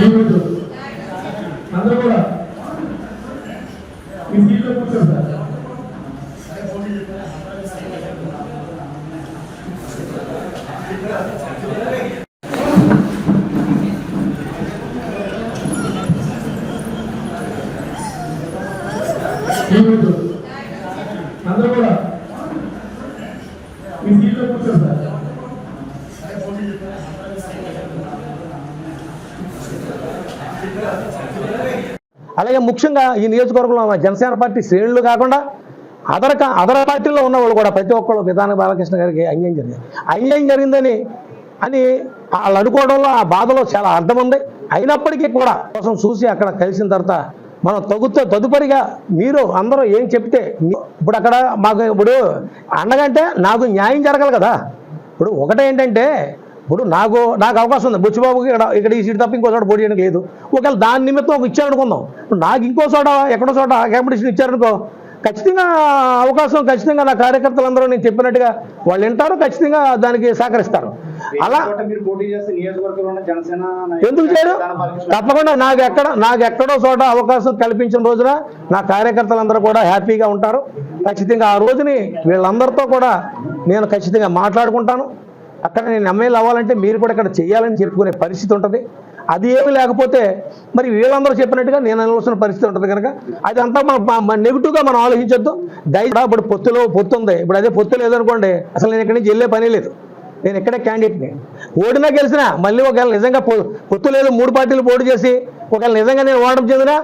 చూపించు అందరూ కూడా. ఈ సీట్లో కూర్చోండి సార్. ఏమిటో అందరూ కూడా ఈ సీట్లో కూర్చోండి సార్ అలాగే ముఖ్యంగా ఈ నియోజకవర్గంలో జనసేన పార్టీ శ్రేణులు కాకుండా అదర్ అదర అదర్ పార్టీలో ఉన్న వాళ్ళు కూడా ప్రతి ఒక్కళ్ళు విధాన బాలకృష్ణ గారికి అన్యాయం జరిగింది. అన్యాయం జరిగిందని అని వాళ్ళు అనుకోవడంలో ఆ బాధలో చాలా అర్థం ఉంది. అయినప్పటికీ కూడా కోసం చూసి అక్కడ కలిసిన తర్వాత మనం తగ్గుతో తదుపరిగా మీరు అందరూ ఏం చెప్తే ఇప్పుడు అక్కడ మాకు ఇప్పుడు అన్నగంటే నాకు న్యాయం జరగాలి కదా. ఇప్పుడు ఒకటే ఏంటంటే ఇప్పుడు నాకు నాకు అవకాశం ఉంది. బుచ్చిబాబుకి ఇక్కడ ఇక్కడ ఈ సీట్ తప్ప ఇంకో చోట పోటీ చేయడానికి లేదు. ఒకవేళ దాని నిమిత్తం ఒక ఇచ్చారు అనుకుందాం ఇప్పుడు నాకు ఇంకో చోట ఎక్కడో చోట కాంపిటీషన్ ఇచ్చారనుకో ఖచ్చితంగా అవకాశం ఖచ్చితంగా నా కార్యకర్తలందరూ నేను చెప్పినట్టుగా వాళ్ళు వింటారు ఖచ్చితంగా దానికి సహకరిస్తారు. అలా ఎందుకు చేయరు? తప్పకుండా నాకు ఎక్కడ నాకు ఎక్కడో చోట అవకాశం కల్పించిన రోజున నా కార్యకర్తలందరూ కూడా హ్యాపీగా ఉంటారు. ఖచ్చితంగా ఆ రోజుని వీళ్ళందరితో కూడా నేను ఖచ్చితంగా మాట్లాడుకుంటాను. అక్కడ నేను ఎమ్మెల్యే అవ్వాలంటే మీరు కూడా ఇక్కడ చేయాలని చెప్పుకునే పరిస్థితి ఉంటుంది. అది ఏమీ లేకపోతే మరి వీళ్ళందరూ చెప్పినట్టుగా నేను అనవలసిన పరిస్థితి ఉంటుంది కనుక. అది అంతా మనం నెగిటివ్గా మనం ఆలోచించొద్దు. దయచేసి ఇప్పుడు పొత్తులో పొత్తు ఉంది. ఇప్పుడు అదే పొత్తు లేదనుకోండి అసలు నేను ఇక్కడి నుంచి వెళ్ళే పని లేదు. నేను ఇక్కడే క్యాండిడేట్ని ఓడినా గెలిచినా మళ్ళీ ఒకవేళ నిజంగా పొ- పొత్తు లేదు మూడు పార్టీలు పోటీ చేసి ఒకవేళ నిజంగా నేను ఓడడం చెందినా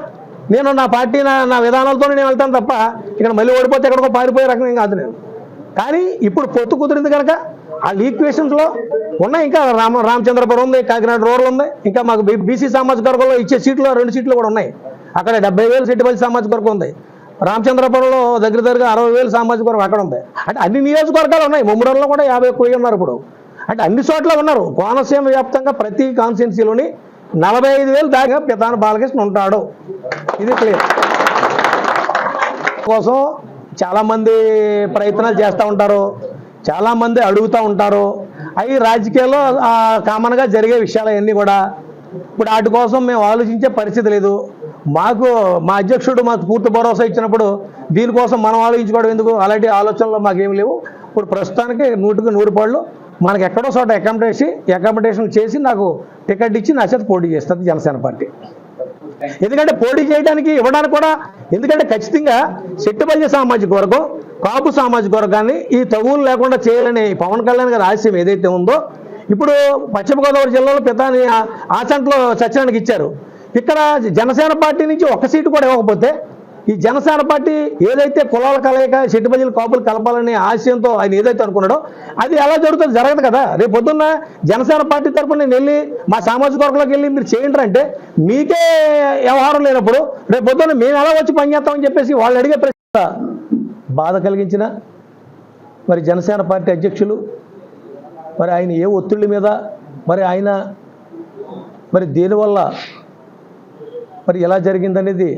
నేను నా పార్టీ నా నా విధానాలతో నేను వెళ్తాను తప్ప ఇక్కడ మళ్ళీ ఓడిపోతే ఎక్కడికో పారిపోయే రకం కాదు నేను. కానీ ఇప్పుడు పొత్తు కుదిరింది కనుక ఆ ఈక్వేషన్స్లో ఉన్నాయి. ఇంకా రామ రామచంద్రపురం ఉంది కాకినాడ రోడ్లు ఉంది ఇంకా మాకు బీసీ సామాజిక వర్గంలో ఇచ్చే సీట్లు రెండు సీట్లు కూడా ఉన్నాయి. అక్కడ డెబ్బై వేలు సిట్టిపల్లి సామాజిక వర్గం ఉంది. రామచంద్రపురంలో దగ్గర దగ్గర అరవై వేలు సామాజిక వర్గం అక్కడ ఉంది. అంటే అన్ని నియోజకవర్గాలు ఉన్నాయి. ముమ్మరంలో కూడా యాభై ఒక్క ఉన్నారు ఇప్పుడు. అంటే అన్ని చోట్ల ఉన్నారు. కోనసీమ వ్యాప్తంగా ప్రతి కాన్స్టిట్యున్సీలోని నలభై ఐదు వేలు దాకా పితాన బాలకృష్ణ ఉంటాడు. ఇది క్లియర్ కోసం చాలామంది ప్రయత్నాలు చేస్తూ ఉంటారు. చాలామంది అడుగుతూ ఉంటారు. అవి రాజకీయాల్లో కామన్గా జరిగే విషయాలు అవన్నీ కూడా. ఇప్పుడు వాటి కోసం మేము ఆలోచించే పరిస్థితి లేదు. మాకు మా అధ్యక్షుడు మాకు పూర్తి భరోసా ఇచ్చినప్పుడు దీనికోసం మనం ఆలోచించుకోవడం ఎందుకు? అలాంటి ఆలోచనలు మాకేం లేవు. ఇప్పుడు ప్రస్తుతానికి నూటికి నూరు పళ్ళు మనకి ఎక్కడో చోట అకామిడేషన్ అకామిడేషన్ చేసి నాకు టికెట్ ఇచ్చి నా చేత పోటీ చేస్తుంది జనసేన పార్టీ. ఎందుకంటే పోటీ చేయడానికి ఇవ్వడానికి కూడా ఎందుకంటే ఖచ్చితంగా సెట్టుపల్లి సామాజిక వర్గం కాపు సామాజిక వర్గాన్ని ఈ తగులు లేకుండా చేయాలని పవన్ కళ్యాణ్ గారి ఆశయం ఏదైతే ఉందో ఇప్పుడు పశ్చిమ గోదావరి జిల్లాలో పితాని ఆ- ఆచంట్లో సత్యనారాయణకి ఇచ్చారు. ఇక్కడ జనసేన పార్టీ నుంచి ఒక సీటు కూడా ఇవ్వకపోతే ఈ జనసేన పార్టీ ఏదైతే కులాల కలయిక చెట్టుబజలు కాపులు కలపాలనే ఆశయంతో ఆయన ఏదైతే అనుకున్నాడో అది ఎలా జరుగుతుంది జరగదు కదా. రేపు పొద్దున్న జనసేన పార్టీ తరఫున నేను వెళ్ళి మా సామాజిక వర్గంలోకి వెళ్ళి మీరు చేయండి అంటే మీకే వ్యవహారం లేనప్పుడు రేపు పొద్దున్న మేము ఎలా వచ్చి పనిచేస్తామని చెప్పేసి వాళ్ళు అడిగే ప్రశ్న బాధ కలిగించిన మరి జనసేన పార్టీ అధ్యక్షులు మరి ఆయన ఏ ఒత్తిళ్ళ మీద మరి ఆయన మరి దేనివల్ల మరి ఎలా జరిగిందనేది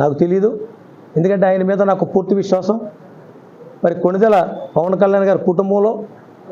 నాకు తెలియదు ఎందుకంటే ఆయన మీద నాకు పూర్తి విశ్వాసం. మరి కొణిదెల పవన్ కళ్యాణ్ గారి కుటుంబంలో